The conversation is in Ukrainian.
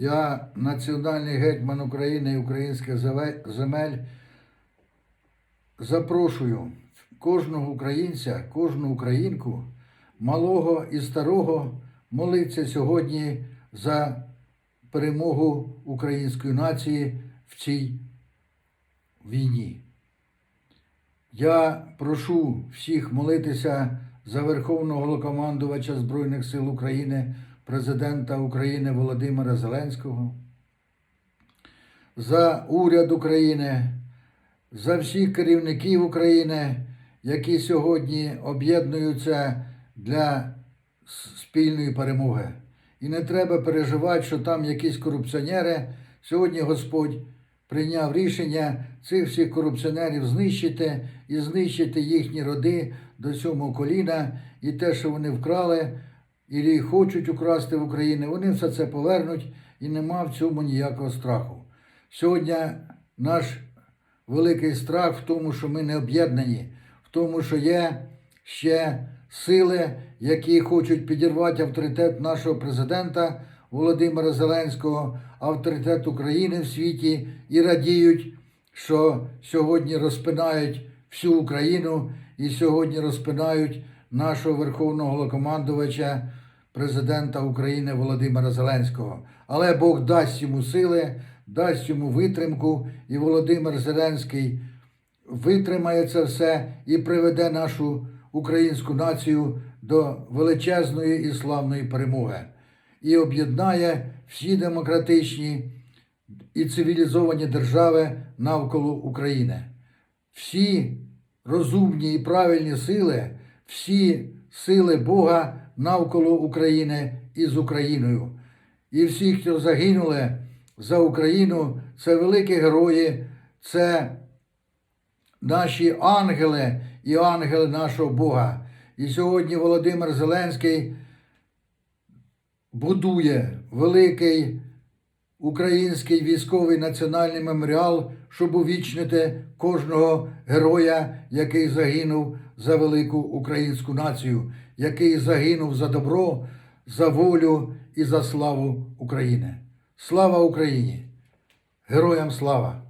Я національний гетьман України і українських земель. Запрошую кожного українця, кожну українку, малого і старого, молитися сьогодні за перемогу української нації в цій війні. Я прошу всіх молитися за Верховного Головнокомандувача Збройних сил України, президента України Володимира Зеленського, за уряд України, за всіх керівників України, які сьогодні об'єднуються для спільної перемоги. І не треба переживати, що там якісь корупціонери. Сьогодні Господь прийняв рішення цих всіх корупціонерів знищити і знищити їхні роди до сьомого коліна, і те, що вони вкрали, і хочуть украсти в Україні, вони все це повернуть і нема в цьому ніякого страху. Сьогодні наш великий страх в тому, що ми не об'єднані, в тому, що є ще сили, які хочуть підірвати авторитет нашого президента Володимира Зеленського, авторитет України в світі і радіють, що сьогодні розпинають всю Україну і сьогодні розпинають нашого верховного головнокомандувача, президента України Володимира Зеленського. Але Бог дасть йому сили, дасть йому витримку, і Володимир Зеленський витримає це все і приведе нашу українську націю до величезної і славної перемоги. І об'єднає всі демократичні і цивілізовані держави навколо України. Всі розумні і правильні сили, всі сили Бога навколо України і з Україною. І всі, хто загинули за Україну, це великі герої, це наші ангели і ангели нашого Бога. І сьогодні Володимир Зеленський будує великий український військовий національний меморіал, щоб увічнити кожного героя, який загинув за велику українську націю, який загинув за добро, за волю і за славу України. Слава Україні! Героям слава!